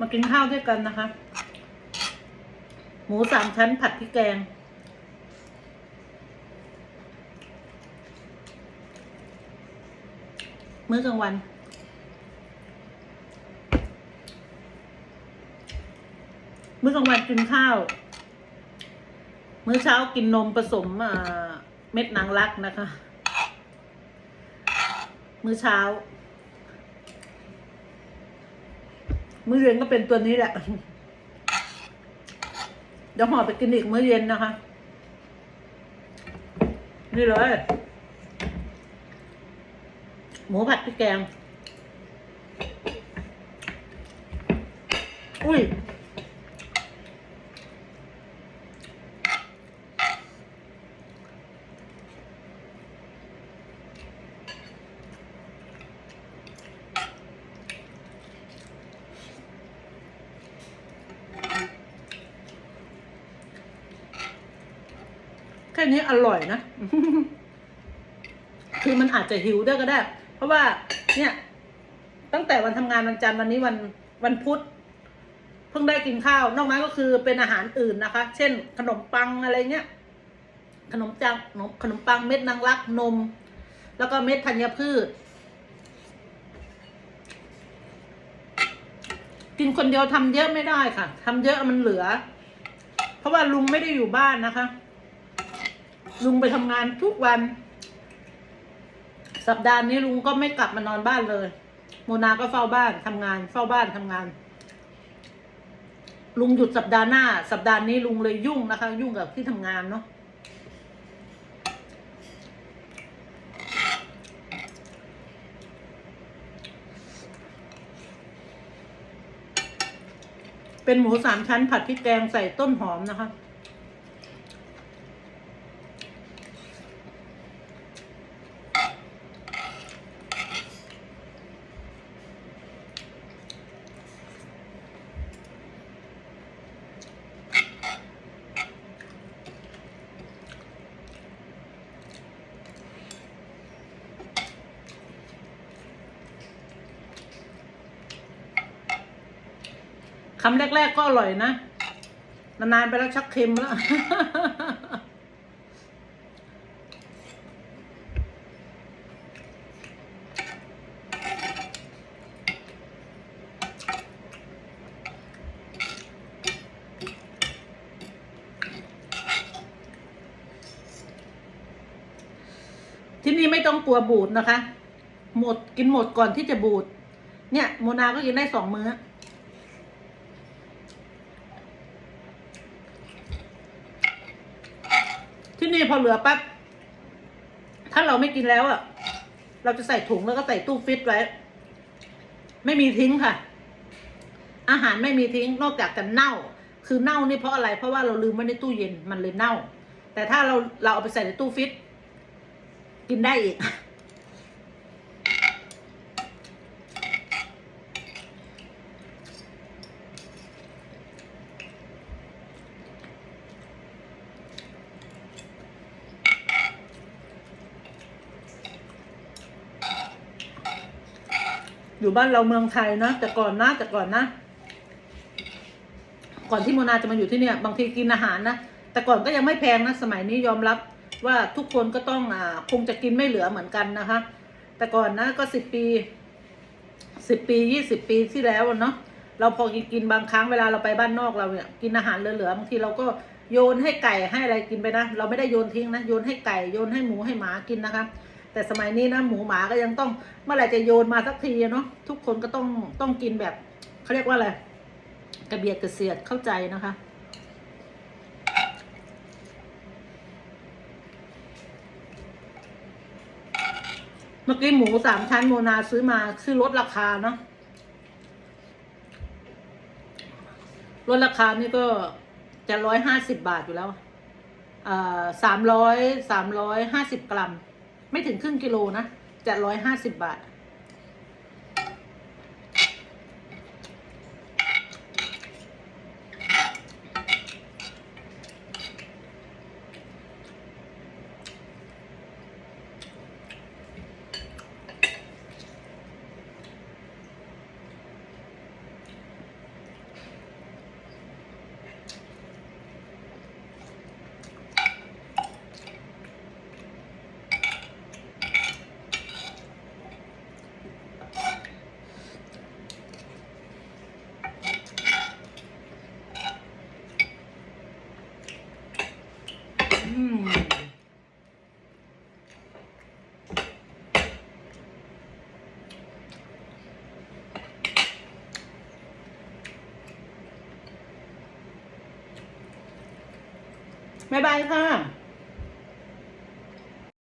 มากินข้าวด้วยกันนะคะ หมูสามชั้นผัดพริกแกง มื้อกลางวัน มื้อกลางวันกินข้าว มื้อเช้ากินนมผสมเม็ดนางรักนะคะ มื้อเช้า มื้อเย็นก็เป็นตัวนี้แหละ เดี๋ยวห่อไปกินอีกมื้อเย็นนะคะ นี่เลย หมูผัดพริกแกง อุ้ย ค่นี้อร่อยนะ คือมันอาจจะหิวด้วยก็ได้ เพราะว่า เนี่ย ตั้งแต่วันทำงานวันจันทร์วันนี้วันวันพุธเพิ่งได้กินข้าว นอกนั้นก็คือเป็นอาหารอื่นนะคะ เช่น ขนมปังอะไรเงี้ย ขนมจังขนมขนมปังเม็ดนางรักนม แล้วก็เม็ดธัญพืช กินคนเดียวทำเยอะไม่ได้ค่ะทำเยอะมันเหลือ เพราะว่าลุงไม่ได้อยู่บ้านนะคะ ลุงไปทำงานทุกวัน สัปดาห์นี้ลุงก็ไม่กลับมานอนบ้านเลย โมนาก็เฝ้าบ้านทำงาน เฝ้าบ้านทำงาน ลุงหยุดสัปดาห์หน้า สัปดาห์นี้ลุงเลยยุ่งนะคะ ยุ่งกับที่ทำงานเนาะเป็นหมูสามชั้นผัดพริกแกงใส่ต้นหอมนะคะ คำแรก ๆ ก็อร่อยนะ นานๆไปแล้วชักเค็มแล้ว ที่นี่ไม่ต้องกลัวบูดนะคะ หมดกินหมดก่อนที่จะบูด เนี่ย โมนาก็กินได้สองมื้อ ที่นี่พอเหลือปั๊บถ้าเราไม่กินแล้วอะ เราจะใส่ถุงแล้วก็ใส่ตู้ฟิตไว้ ไม่มีทิ้งค่ะ อาหารไม่มีทิ้งนอกจากจะเน่า คือเน่านี่เพราะอะไร เพราะว่าเราลืมไว้ในตู้เย็นมันเลยเน่า แต่ถ้าเราเราเอาไปใส่ในตู้ฟิต กินได้อีก อยู่บ้านเราเมืองไทยนะแต่ก่อนนะแต่ก่อนนะ ก่อนที่โมนาจะมาอยู่ที่เนี่ย บางทีกินอาหารนะแต่ก่อนก็ยังไม่แพงนะสมัยนี้ยอมรับว่าทุกคนก็ต้องอ่าคงจะกินไม่เหลือเหมือนกันนะคะ แต่ก่อนนะก็สิบปีสิบปียี่สิบปีที่แล้วเนาะเราพอกินกินบางครั้งเวลาเราไปบ้านนอกเราเนี่ยกินอาหารเหลือๆบางทีเราก็โยนให้ไก่ให้อะไรกินไปนะ เราไม่ได้โยนทิ้งนะโยนให้ไก่โยนให้หมูให้หมากินนะคะ แต่สมัยนี้นะหมูหมาก็ยังต้องเมื่อไหร่จะโยนมาสักทีเนาะทุกคนก็ต้องต้องกินแบบเขาเรียกว่าอะไรกระเบียดกระเสียดเข้าใจนะคะเมื่อกี้หมูสามชั้นโมนาซื้อมาคือลดราคาเนาะลดราคานี่ก็จะร้อยห้าสิบบาทอยู่แล้วอ่าสามร้อยสามร้อยห้าสิบกรัม ไม่ถึงครึ่งกิโลนะจะร้อยห้าสิบบาท บ๊ายบายค่ะ